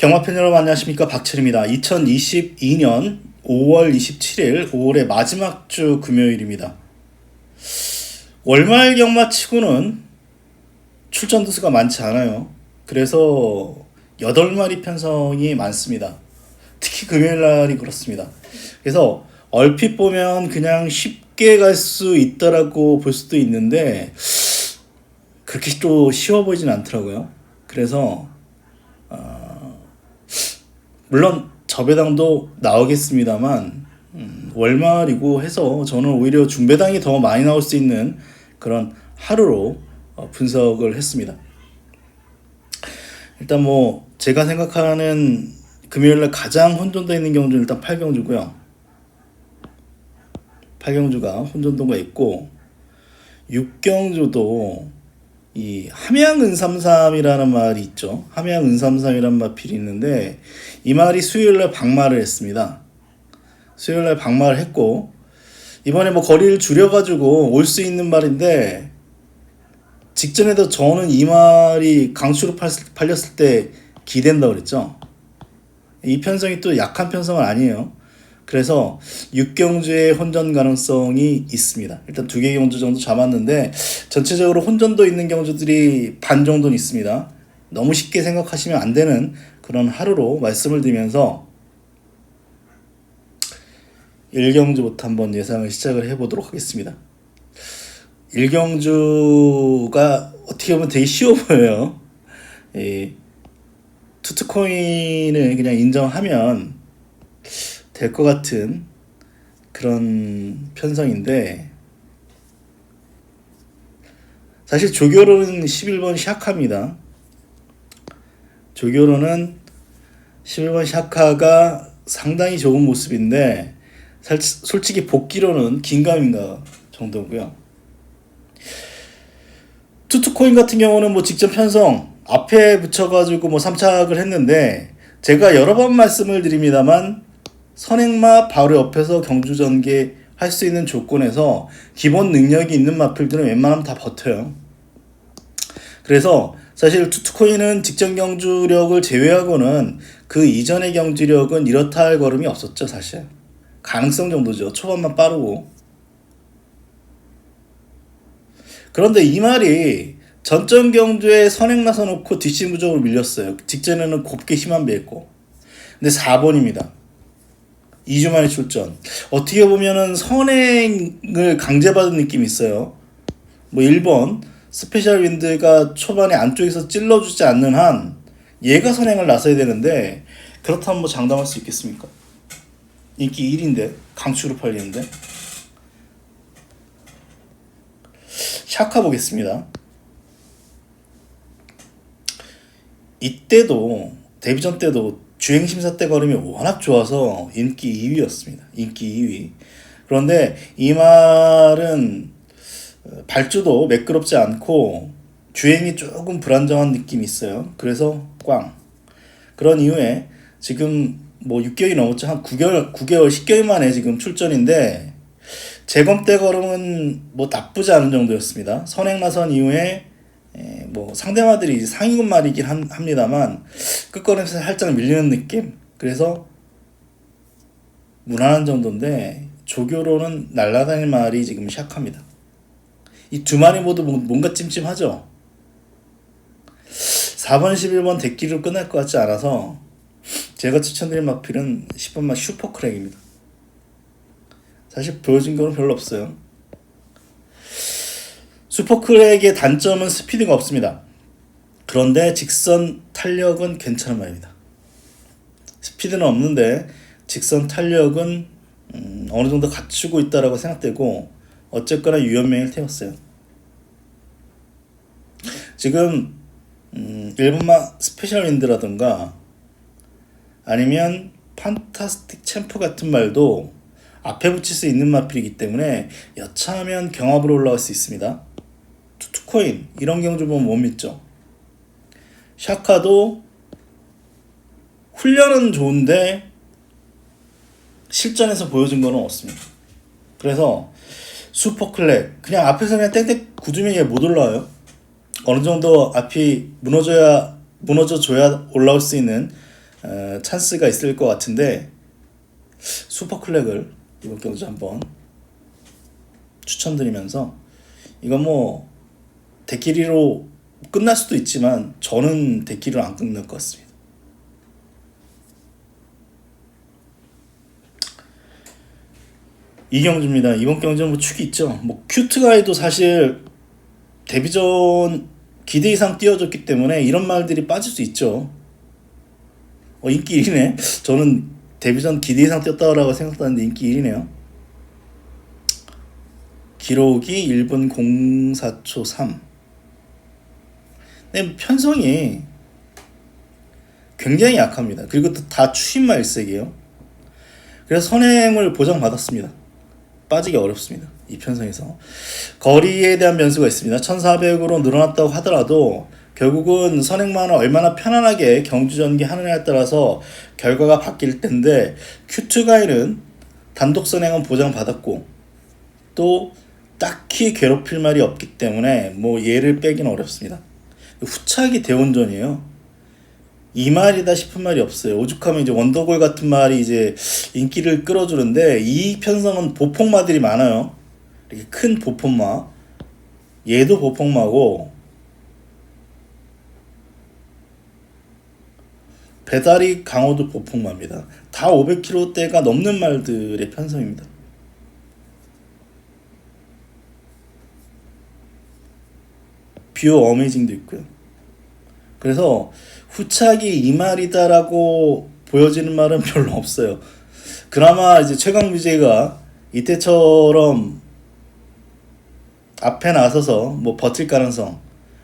경마팬 여러분 안녕하십니까 박철입니다. 2022년 5월 27일 5월의 마지막 주 금요일입니다. 월말 경마 치고는 출전 두수가 많지 않아요. 그래서 8마리 편성이 많습니다. 특히 금요일 날이 그렇습니다. 그래서 얼핏 보면 그냥 쉽게 갈 수 있다라고 볼 수도 있는데 그렇게 또 쉬워 보이진 않더라고요. 그래서 어, 물론 저배당도 나오겠습니다만 음, 월말이고 해서 저는 오히려 중배당이 더 많이 나올 수 있는 그런 하루로 어, 분석을 했습니다. 일단 뭐 제가 생각하는 금요일날 가장 혼돈되어 있는 경주는 일단 8경주고요. 8경주가 혼돈도가 있고 6경주도 이 함양은삼삼이라는 말이 있죠. 함양은삼삼이라는 마필이 있는데 이 말이 수요일날 박마를 했습니다. 수요일날 박마를 했고 이번에 뭐 거리를 줄여가지고 올 수 있는 말인데 직전에도 저는 이 말이 강추로 팔- 팔렸을 때 기댄다 그랬죠. 이 편성이 또 약한 편성은 아니에요. 그래서 6경주의 혼전 가능성이 있습니다. 일단 두 개 경주 정도 잡았는데 전체적으로 혼전도 있는 경주들이 반 정도는 있습니다. 너무 쉽게 생각하시면 안 되는 그런 하루로 말씀을 드리면서 1경주부터 한번 예상을 시작을 해보도록 하겠습니다. 1경주가 어떻게 보면 되게 쉬워 보여요. 이 투투코인을 그냥 인정하면 될 것 같은 그런 편성인데 사실 조교로는 11번 샤카입니다. 조교로는 11번 샤카가 상당히 좋은 모습인데 살, 솔직히 복귀로는 긴가민가 정도고요. 투투코인 같은 경우는 뭐 직접 편성 앞에 붙여가지고 뭐 3착을 했는데 제가 여러 번 말씀을 드립니다만 선행마 바로 옆에서 경주 전개 할 수 있는 조건에서 기본 능력이 있는 마필들은 웬만하면 다 버텨요. 그래서 사실 투투코인은 직전 경주력을 제외하고는 그 이전의 경주력은 이렇다 할 걸음이 없었죠 사실. 가능성 정도죠. 초반만 빠르고. 그런데 이 말이 전전 경주에 선행 나서 놓고 뒷심부적으로 밀렸어요. 직전에는 곱게 힘안 배했고. 근데 4번입니다. 2주 만에 출전. 어떻게 보면은 선행을 강제받은 느낌이 있어요. 뭐 1번 스페셜 윈드가 초반에 안쪽에서 찔러주지 않는 한 얘가 선행을 나서야 되는데 그렇다면 뭐 장담할 수 있겠습니까? 인기 1인데 강추로 팔리는데 샤카 보겠습니다. 이때도 데뷔전 때도 주행 심사 때 걸음이 워낙 좋아서 인기 2위였습니다. 인기 2위. 그런데 이 말은 어, 발주도 매끄럽지 않고 주행이 조금 불안정한 느낌이 있어요. 그래서 꽝. 그런 이후에 지금 뭐 6개월이 넘었죠. 한 9개월, 9개월, 10개월 만에 지금 출전인데 재검 때 걸음은 뭐 나쁘지 않은 정도였습니다. 선행 나선 이후에 에, 뭐 상대마들이 상위군 말이긴 함- 합니다만 끝걸음에서 살짝 밀리는 느낌. 그래서 무난한 정도인데 조교로는 날라다니는 말이 지금 시작합니다. 이 두 마리 모두 뭔- 뭔가 찜찜하죠. 4번, 11번 대기로 끝날 것 같지 않아서 제가 추천드린 마필은 10번만 슈퍼크랙입니다. 사실 보여준 거는 별로 없어요. 슈퍼크랙의 단점은 스피드가 없습니다. 그런데 직선 탄력은 괜찮은 말입니다. 스피드는 없는데 직선 탄력은 음, 어느 정도 갖추고 있다라고 생각되고 어쨌거나 유연명을 태웠어요. 지금 음, 일본마 스페셜 윈드라든가 아니면 판타스틱 챔프 같은 말도 앞에 붙일 수 있는 마필이기 때문에 여차하면 경합으로 올라갈 수 있습니다. 투투코인 이런 경주 보면 못 믿죠. 샤카도 훈련은 좋은데 실전에서 보여준 거는 없습니다. 그래서 슈퍼클렉 그냥 앞에서 그냥 땡땡 굳으면 못 올라와요. 어느 정도 앞이 무너져야 무너져 줘야 올라올 수 있는 어, 찬스가 있을 것 같은데 슈퍼클렉을 이번 경주 한번 추천드리면서 이건 뭐 대끼리로 끝날 수도 있지만 저는 대끼리로 안 끝날 것 같습니다. 이경주입니다. 이번 경주는 뭐 축이 있죠. 뭐 큐트가이도 사실 데뷔전 기대 이상 뛰어줬기 때문에 이런 말들이 빠질 수 있죠. 어, 인기 1위네. 저는 데뷔전 기대 이상 뛰었다고 생각하는데 인기 1위네요. 기록이 1분 04초 3. 네, 편성이 굉장히 약합니다. 그리고 또 다 추임말 일색이에요. 그래서 선행을 보장받았습니다. 빠지기 어렵습니다. 이 편성에서. 거리에 대한 변수가 있습니다. 1400으로 늘어났다고 하더라도 결국은 선행만을 얼마나 편안하게 경주 전개 하느냐에 따라서 결과가 바뀔 텐데 큐트 가이는 단독 선행은 보장받았고 또 딱히 괴롭힐 말이 없기 때문에 뭐 얘를 빼기는 어렵습니다. 후착이 대원전이에요. 이 말이다 싶은 말이 없어요. 오죽하면 이제 원더골 같은 말이 이제 인기를 끌어주는데 이 편성은 보폭마들이 많아요. 이렇게 큰 보폭마. 얘도 보폭마고 배다리 강호도 보폭마입니다. 다 500kg대가 넘는 말들의 편성입니다. 뷰 어메이징도 있고요. 그래서 후착이 이 말이다라고 보여지는 말은 별로 없어요. 그나마 이제 최강 뮤제가 이때처럼 앞에 나서서 뭐 버틸 가능성.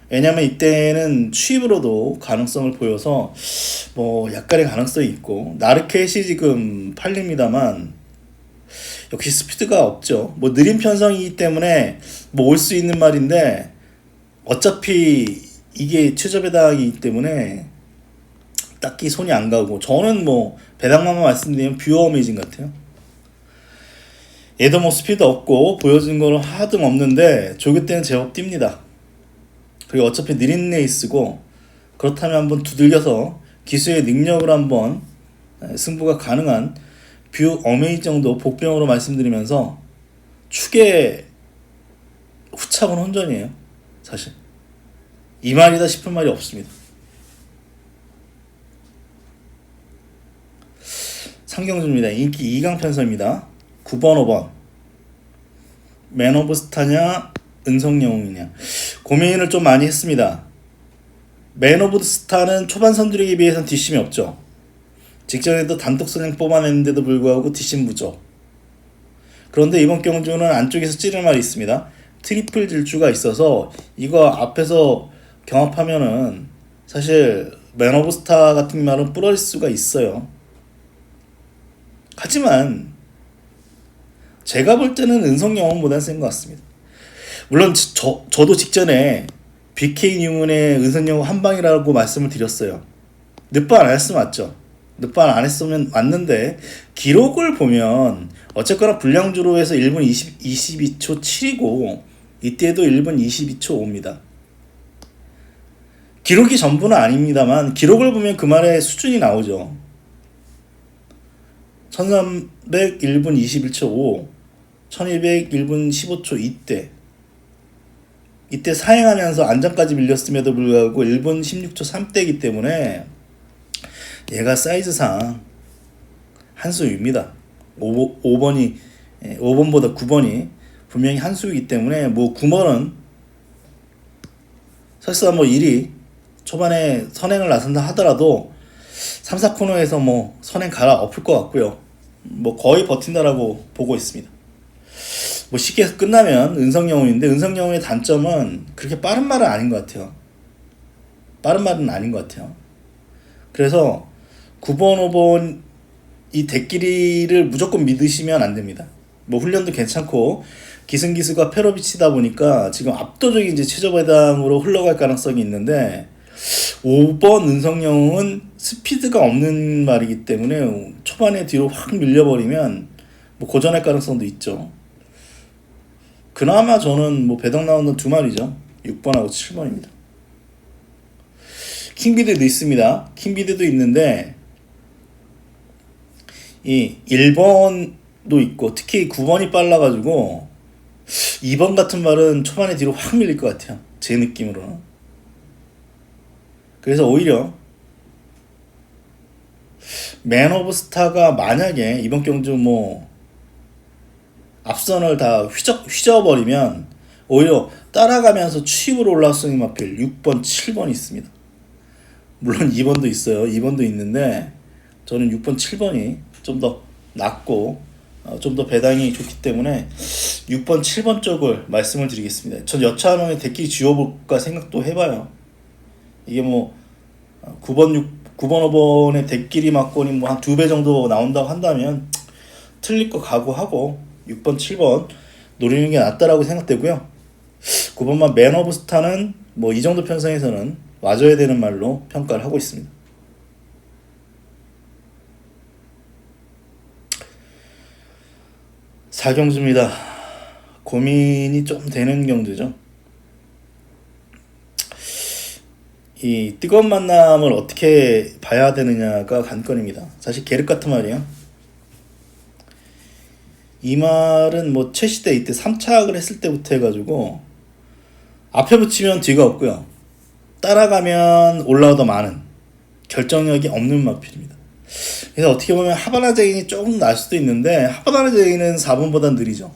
왜냐면 이때는 취입으로도 가능성을 보여서 뭐 약간의 가능성이 있고 나르켓이 지금 팔립니다만 역시 스피드가 없죠. 뭐 느린 편성이기 때문에 뭐 올 수 있는 말인데 어차피 이게 최저배당이기 때문에 딱히 손이 안 가고 저는 뭐 배당만 말씀드리면 뷰어 어메이징 같아요. 얘도 뭐 스피드 없고 보여준 거는 하등 없는데 조교 때는 제법 뜁니다. 그리고 어차피 느린 레이스고 그렇다면 한번 두들겨서 기수의 능력을 한번 승부가 가능한 뷰 어메이징 정도 복병으로 말씀드리면서 축의 후착은 혼전이에요. 사실 이 말이다 싶은 말이 없습니다. 상경주입니다. 인기 2강 편서입니다. 9번, 5번. 맨 오브 스타냐, 은성영웅이냐. 고민을 좀 많이 했습니다. 맨 오브 스타는 초반 선두력에 비해서는 뒷심이 없죠. 직전에도 단독 선행 뽑아냈는데도 불구하고 뒷심 부족. 그런데 이번 경주는 안쪽에서 찌를 말이 있습니다. 트리플 질주가 있어서 이거 앞에서 경합하면은 사실 맨 오브 스타 같은 말은 부러질 수가 있어요. 하지만 제가 볼 때는 은성 영웅보다는 센것 같습니다. 물론 저, 저도 직전에 BK 뉴문의 은성 영웅 한 방이라고 말씀을 드렸어요. 늦반 안 했으면 맞죠. 늦반 안 했으면 맞는데 기록을 보면 어쨌거나 불량주로 해서 1분 20, 22초 7이고 이때도 1분 22초 5입니다. 기록이 전부는 아닙니다만 기록을 보면 그 말의 수준이 나오죠. 1300 1분 21초 5, 1200 1분 15초 이때 이때 사행하면서 안전까지 밀렸음에도 불구하고 1분 16초 3대이기 때문에 얘가 사이즈상 한 수입니다. 5, 5번이 5번보다 9번이 분명히 한 수이기 때문에 뭐 9번은 설사 뭐 1위 초반에 선행을 나선다 하더라도 3, 4코너에서 뭐 선행 갈아 엎을 것 같고요. 뭐 거의 버틴다라고 보고 있습니다. 뭐 쉽게 끝나면 은성영웅인데 은성영웅의 단점은 그렇게 빠른 말은 아닌 것 같아요. 빠른 말은 아닌 것 같아요. 그래서 9번, 5번 이 대끼리를 무조건 믿으시면 안 됩니다. 뭐 훈련도 괜찮고 기승기수가 패러비치다 보니까 지금 압도적인 이제 최저배당으로 흘러갈 가능성이 있는데 5번 은성영은 스피드가 없는 말이기 때문에 초반에 뒤로 확 밀려버리면 뭐 고전할 가능성도 있죠. 그나마 저는 뭐 배당 나오는 두 마리죠. 6번하고 7번입니다. 킹비드도 있습니다. 킹비드도 있는데 이 1번도 있고 특히 9번이 빨라가지고 2번 같은 말은 초반에 뒤로 확 밀릴 것 같아요. 제 느낌으로는. 그래서 오히려 맨 오브 스타가 만약에 이번 경주 뭐 앞선을 다 휘저, 휘저어버리면 오히려 따라가면서 추입으로 올라왔으니 마필 6번, 7번이 있습니다. 물론 2번도 있어요. 2번도 있는데 저는 6번, 7번이 좀더 낫고 어, 좀 더 배당이 좋기 때문에 6번, 7번 쪽을 말씀을 드리겠습니다. 전 여차하면 대끼 지워볼까 생각도 해봐요. 이게 뭐 어, 9번, 6, 9번, 5번의 대끼리 막권이 뭐 한 두 배 정도 나온다고 한다면 틀릴 거 각오하고 6번, 7번 노리는 게 낫다라고 생각되고요. 9번만 맨 오브 스타는 뭐 이 정도 편성에서는 와줘야 되는 말로 평가를 하고 있습니다. 사경주입니다. 고민이 좀 되는 경주죠. 이 뜨거운 만남을 어떻게 봐야 되느냐가 관건입니다. 사실 계륵 같은 말이에요. 이 말은 뭐 최시대 이때 3착을 했을 때부터 해가지고 앞에 붙이면 뒤가 없고요. 따라가면 올라오더 많은 결정력이 없는 마필입니다. 그래서 어떻게 보면 하바나 제인이 조금 날 수도 있는데 하바나 제인은 4번보다 느리죠.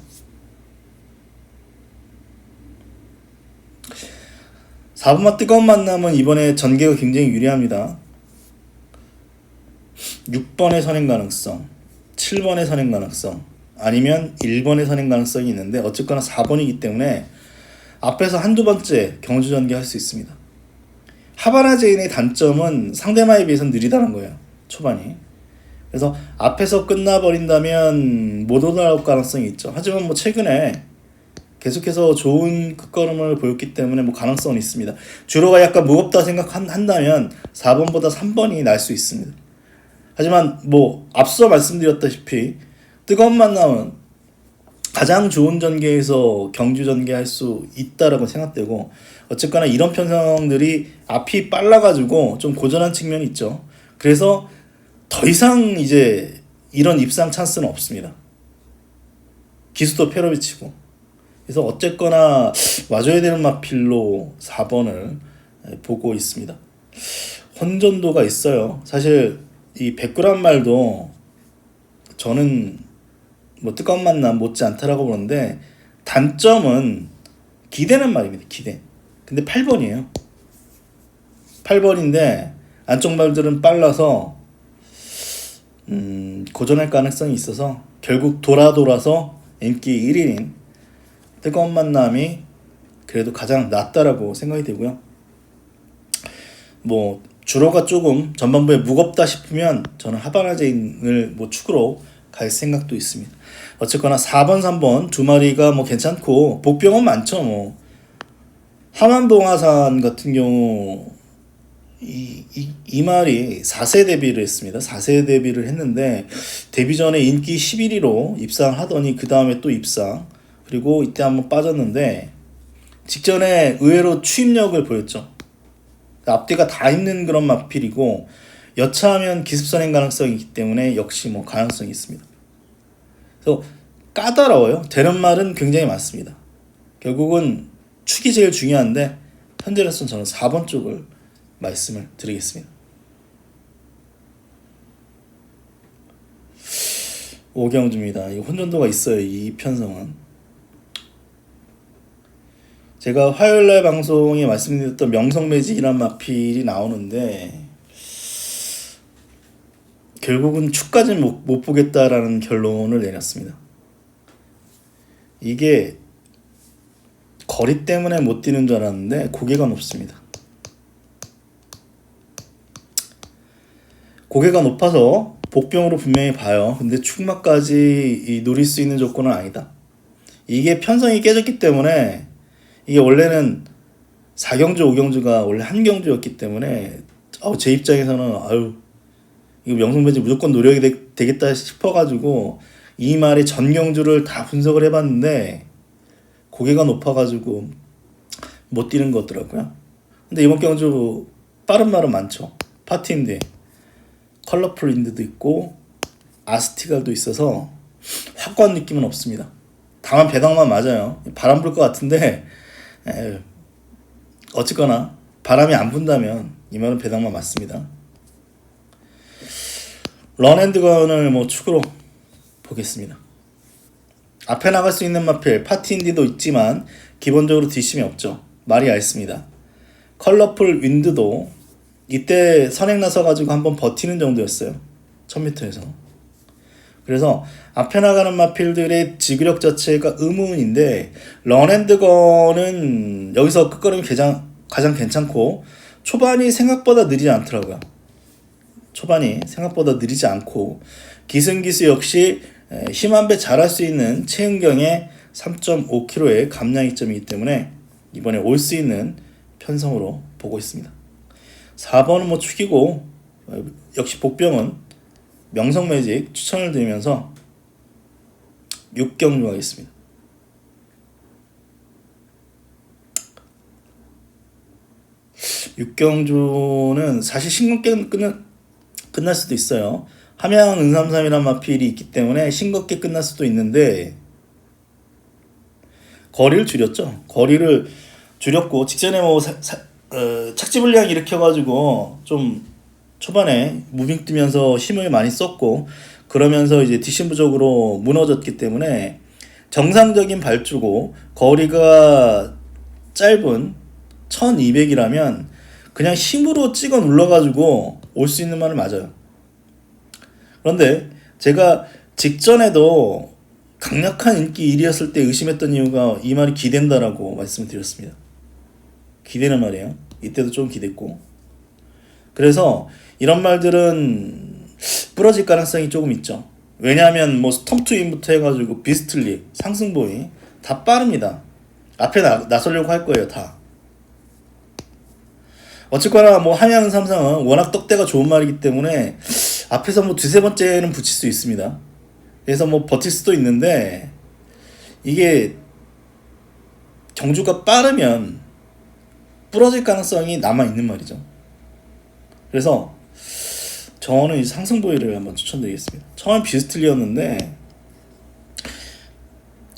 4번만 뜨거운 만남은 이번에 전개가 굉장히 유리합니다. 6번의 선행 가능성, 7번의 선행 가능성, 아니면 1번의 선행 가능성이 있는데 어쨌거나 4번이기 때문에 앞에서 한두 번째 경주 전개할 수 있습니다. 하바나 제인의 단점은 상대방에 비해서 느리다는 거예요. 초반이. 그래서 앞에서 끝나버린다면 못 올라올 가능성이 있죠. 하지만 뭐 최근에 계속해서 좋은 끝걸음을 보였기 때문에 뭐 가능성은 있습니다. 주로가 약간 무겁다 생각한다면 4번보다 3번이 날 수 있습니다. 하지만 뭐 앞서 말씀드렸다시피 뜨거운 만남은 가장 좋은 전개에서 경주 전개할 수 있다라고 생각되고 어쨌거나 이런 편성들이 앞이 빨라가지고 좀 고전한 측면이 있죠. 그래서 더 이상 이제 이런 입상 찬스는 없습니다. 기수도 페로비치고 그래서 어쨌거나 와줘야 되는 마필로 4번을 보고 있습니다. 혼전도가 있어요. 사실 이 100g 말도 저는 뭐 뜨거운 만남 못지 않다라고 보는데 단점은 기대는 말입니다. 기대. 근데 8번이에요. 8번인데 안쪽 말들은 빨라서 음, 고전할 가능성이 있어서 결국 돌아 돌아서 인기 1위인 뜨거운 만남이 그래도 가장 낫다라고 생각이 되고요. 뭐 주로가 조금 전반부에 무겁다 싶으면 저는 하바나제인을 뭐 축으로 갈 생각도 있습니다. 어쨌거나 4번, 3번 두 마리가 뭐 괜찮고 복병은 많죠. 뭐 하만봉화산 같은 경우 이, 이, 이 말이 4세 데뷔를 했습니다. 4세 데뷔를 했는데 데뷔 전에 인기 11위로 입상을 하더니 그 다음에 또 입상 그리고 이때 한번 빠졌는데 직전에 의외로 추임력을 보였죠. 앞뒤가 다 있는 그런 마필이고 여차하면 기습선행 가능성이 있기 때문에 역시 뭐 가능성이 있습니다. 그래서 까다로워요. 되는 말은 굉장히 많습니다. 결국은 축이 제일 중요한데 현재로서는 저는 4번 쪽을 말씀을 드리겠습니다. 오경주입니다. 이 혼전도가 있어요. 이 편성은. 제가 화요일날 방송에 말씀드렸던 명성매직이란 마필이 나오는데 결국은 축까지는 못, 못 보겠다라는 결론을 내렸습니다. 이게 거리 때문에 못 뛰는 줄 알았는데 고개가 높습니다. 고개가 높아서 복병으로 분명히 봐요. 근데 축마까지 노릴 수 있는 조건은 아니다. 이게 편성이 깨졌기 때문에 이게 원래는 4경주, 5경주가 원래 한 경주였기 때문에 어, 제 입장에서는 아유 이거 명성배지 무조건 노력이 되, 겠다 싶어가지고 이 말의 전경주를 다 분석을 해봤는데 고개가 높아가지고 못 뛰는 것 같더라고요. 근데 이번 경주 빠른 말은 많죠. 파티인데 컬러풀 인드도 있고 아스티갈도 있어서 확고한 느낌은 없습니다. 다만 배당만 맞아요. 바람 불 것 같은데 에, 어쨌거나 바람이 안 분다면 이 말은 배당만 맞습니다. 런앤드건을 뭐 축으로 보겠습니다. 앞에 나갈 수 있는 마필 파티인디도 있지만 기본적으로 뒷심이 없죠. 말이 얇습니다. 컬러풀 윈드도 이때 선행 나서 가지고 한번 버티는 정도였어요. 1000m에서. 그래서 앞에 나가는 마필들의 지구력 자체가 의문인데 런앤드건은 여기서 끝걸음이 가장, 가장 괜찮고 초반이 생각보다 느리지 않더라고요. 초반이 생각보다 느리지 않고 기승기수 역시 에, 힘한 배 잘할 수 있는 최은경의 3.5kg의 감량이점이기 때문에 이번에 올 수 있는 편성으로 보고 있습니다. 4번은 뭐 축이고 어, 역시 복병은 명성 매직 추천을 드리면서 6경주 하겠습니다. 육경주는 사실 싱겁게 끝나, 끝날 수도 있어요. 함양 은삼삼이란 마필이 있기 때문에 싱겁게 끝날 수도 있는데 거리를 줄였죠. 거리를 줄였고 직전에 뭐 사, 사, 어, 착지 불량 일으켜가지고 좀 초반에 무빙 뛰면서 힘을 많이 썼고 그러면서 이제 뒷심 부족으로 무너졌기 때문에 정상적인 발주고 거리가 짧은 1200이라면 그냥 힘으로 찍어 눌러가지고 올 수 있는 말은 맞아요. 그런데 제가 직전에도 강력한 인기 1위였을 때 의심했던 이유가 이 말이 기댄다라고 말씀을 드렸습니다. 기대는 말이에요. 이때도 좀 기댔고. 그래서 이런 말들은 부러질 가능성이 조금 있죠. 왜냐하면 뭐 스톰투인부터 해가지고 비스틀리, 상승보이 다 빠릅니다. 앞에 나, 나서려고 할 거예요, 다. 어쨌거나 뭐 한양 삼성은 워낙 떡대가 좋은 말이기 때문에 앞에서 뭐 두세 번째는 붙일 수 있습니다. 그래서 뭐 버틸 수도 있는데 이게 경주가 빠르면 부러질 가능성이 남아 있는 말이죠. 그래서 저는 이 상승 보이를 한번 추천드리겠습니다. 처음 비스틀리였는데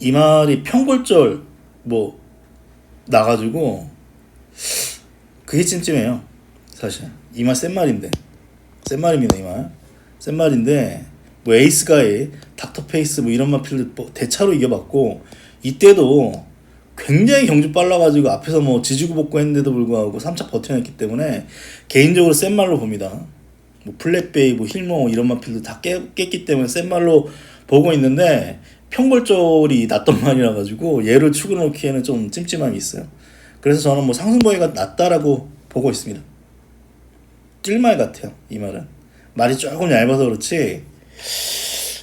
이 말이 평골절 뭐 나가지고 그게 찜찜해요. 사실 이 말 센 말인데 센 말입니다 이 말. 센 말인데 뭐 에이스가의 닥터 페이스 뭐 이런 마필들 뭐 대차로 이겨봤고 이때도 굉장히 경주 빨라가지고 앞에서 뭐 지지고 볶고 했는데도 불구하고 3차 버텨냈기 때문에 개인적으로 센 말로 봅니다. 뭐 플랫베이, 뭐 힐모 이런 마필도 다 깨, 깼기 때문에 센 말로 보고 있는데 평골절이 났던 말이라 가지고 얘를 축으로 놓기에는 좀 찜찜함이 있어요. 그래서 저는 뭐 상승보이가 낫다라고 보고 있습니다. 찔말 같아요 이 말은 말이 조금 얇아서 그렇지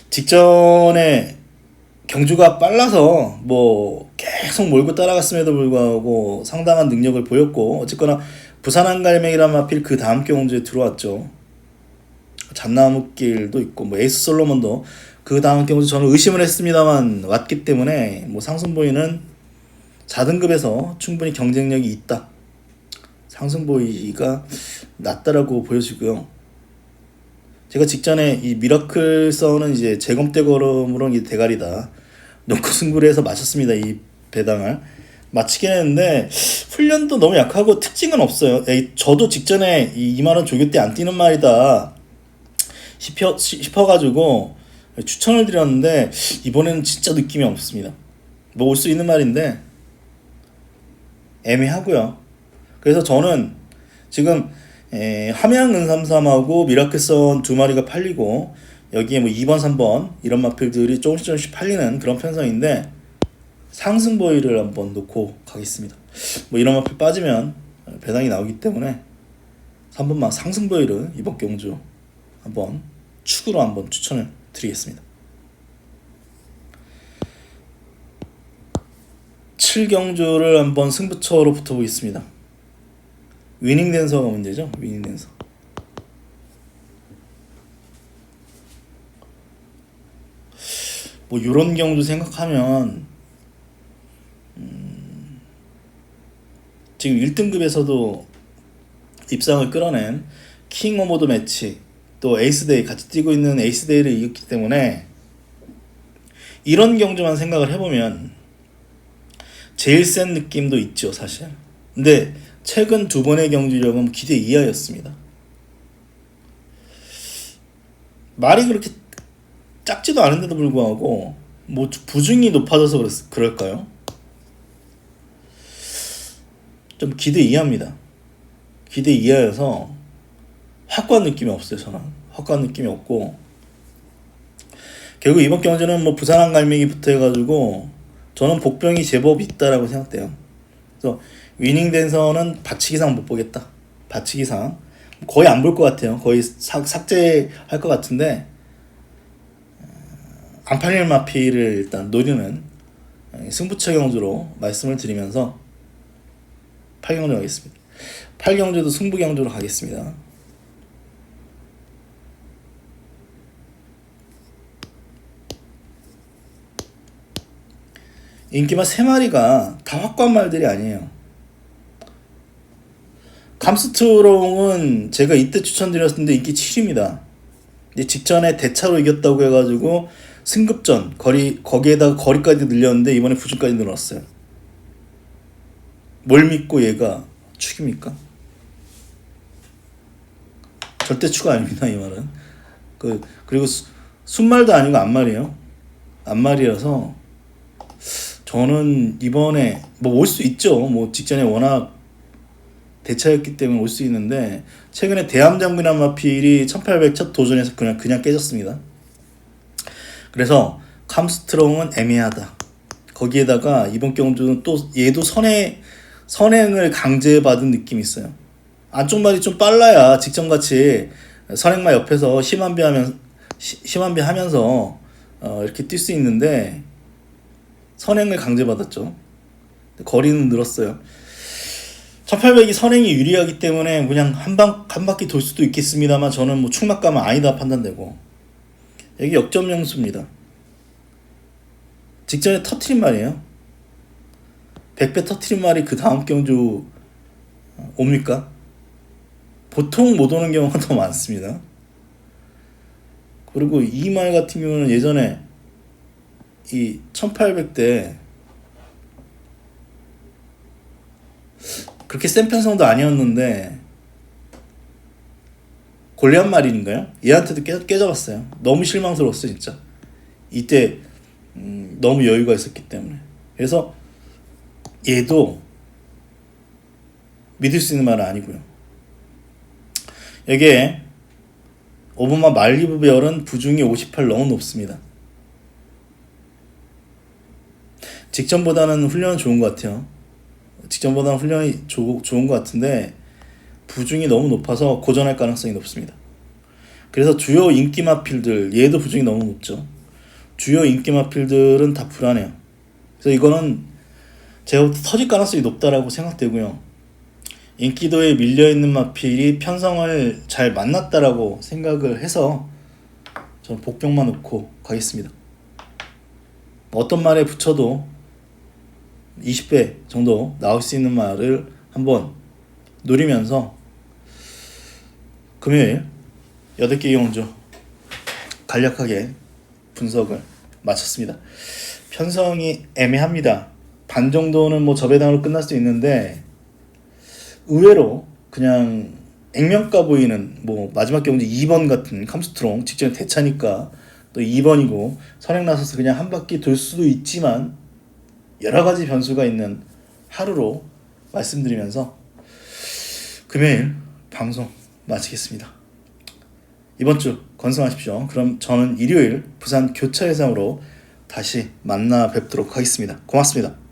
직전에 경주가 빨라서 뭐 계속 몰고 따라갔음에도 불구하고 상당한 능력을 보였고 어쨌거나 부산 한갈매기란 마필 그 다음 경주에 들어왔죠. 잠나무길도 있고 뭐 에이스 솔로몬도 그 다음 경주 저는 의심을 했습니다만 왔기 때문에 뭐 상승보이는 4등급에서 충분히 경쟁력이 있다. 상승보이가 낫다라고 보여지고요. 제가 직전에 이 미라클 선은 이제 재검대 걸음으로 이 대가리다. 놓고 승부를 해서 마셨습니다. 이 배당을. 마치긴 했는데 훈련도 너무 약하고 특징은 없어요. 에이, 저도 직전에 이 2만원 조교 때 안 뛰는 말이다 싶어, 싶어가지고 추천을 드렸는데 이번에는 진짜 느낌이 없습니다. 뭐 올 수 있는 말인데 애매하고요. 그래서 저는 지금 에, 함양 은삼삼하고 미라클선 두 마리가 팔리고 여기에 뭐 2번, 3번 이런 마필들이 조금씩 조금씩 팔리는 그런 편성인데 상승 보이를 한번 놓고 가겠습니다. 뭐 이런 마필 빠지면 배당이 나오기 때문에 3번만 상승 보이를 이번 경주 한번 축으로 한번 추천을 드리겠습니다. 7경주를 한번 승부처로 붙어보겠습니다. 위닝 댄서가 문제죠. 위닝 댄서. 뭐 이런 경우도 생각하면 지금 1등급에서도 입상을 끌어낸 킹더 매치 또 에이스데이 같이 뛰고 있는 에이스데이를 이겼기 때문에 이런 경주만 생각을 해보면 제일 센 느낌도 있죠 사실 근데 최근 두 번의 경주력은 기대 이하였습니다 말이 그렇게 작지도 않은데도 불구하고 뭐 부중이 높아져서 그랬, 그럴까요? 좀 기대 이하입니다. 기대 이하여서 확고한 느낌이 없어요 저는. 확고한 느낌이 없고. 결국 이번 경주는 뭐 부산항 갈매기부터 해가지고 저는 복병이 제법 있다라고 생각돼요. 그래서 위닝 댄서는 받치기상 못 보겠다. 받치기상. 거의 안 볼 것 같아요. 거의 삭, 삭제할 것 같은데 어, 안 팔릴 마피를 일단 노리는 승부처 경주로 말씀을 드리면서 8경주 가겠습니다 8경주도 승부 경주로 가겠습니다 인기마 세 마리가 다 확고한 말들이 아니에요. 감스트롱은 제가 이때 추천드렸는데 인기 7입니다. 근데 직전에 대차로 이겼다고 해가지고 승급전 거리 거기에다가 거리까지 늘렸는데 이번에 부주까지 늘었어요. 뭘 믿고 얘가 축입니까? 절대 축 아닙니다 이 말은. 그 그리고 수, 순말도 아니고 안말이에요. 안말이라서 저는 이번에 뭐 올 수 있죠. 뭐 직전에 워낙 대차였기 때문에 올 수 있는데 최근에 대함장군한 마필이 1800 첫 도전에서 그냥 그냥 깨졌습니다. 그래서 캄스트롱은 애매하다. 거기에다가 이번 경주는 또 얘도 선행 선행을 강제받은 느낌이 있어요. 안쪽 말이 좀 빨라야 직전같이 선행마 옆에서 심한비 하면 심한비 하면서 어, 이렇게 뛸 수 있는데 선행을 강제받았죠. 거리는 늘었어요. 1800이 선행이 유리하기 때문에 그냥 한, 방, 한 바퀴 돌 수도 있겠습니다만 저는 뭐 충막감은 아니다 판단되고 여기 역점 영수입니다. 직전에 터트린 말이에요. 100배 터트린 말이 그 다음 경주 옵니까? 보통 못 오는 경우가 더 많습니다. 그리고 이 말 같은 경우는 예전에 이 1800대 그렇게 센 편성도 아니었는데 골리앗 말인가요? 얘한테도 깨, 깨져봤어요. 너무 실망스러웠어 진짜. 이때 음, 너무 여유가 있었기 때문에. 그래서 얘도 믿을 수 있는 말은 아니고요. 여기에 오브마 말리브 베어는 부중이 58 너무 높습니다. 직전보다는 훈련은 좋은 것 같아요. 직전보다는 훈련이 조, 좋은 것 같은데 부중이 너무 높아서 고전할 가능성이 높습니다. 그래서 주요 인기 마필들 얘도 부중이 너무 높죠. 주요 인기 마필들은 다 불안해요. 그래서 이거는 제가 터질 가능성이 높다라고 생각되고요. 인기도에 밀려 있는 마필이 편성을 잘 만났다라고 생각을 해서 저는 복병만 놓고 가겠습니다. 어떤 말에 붙여도 20배 정도 나올 수 있는 말을 한번 노리면서 금요일 8개 경주 간략하게 분석을 마쳤습니다. 편성이 애매합니다. 반 정도는 뭐 저배당으로 끝날 수 있는데 의외로 그냥 액면가 보이는 뭐 마지막 경주 2번 같은 캄스트롱 직전에 대차니까 또 2번이고 선행 나서서 그냥 한 바퀴 돌 수도 있지만 여러 가지 변수가 있는 하루로 말씀드리면서 금요일 방송 마치겠습니다. 이번 주 건승하십시오. 그럼 저는 일요일 부산 교차회상으로 다시 만나 뵙도록 하겠습니다. 고맙습니다.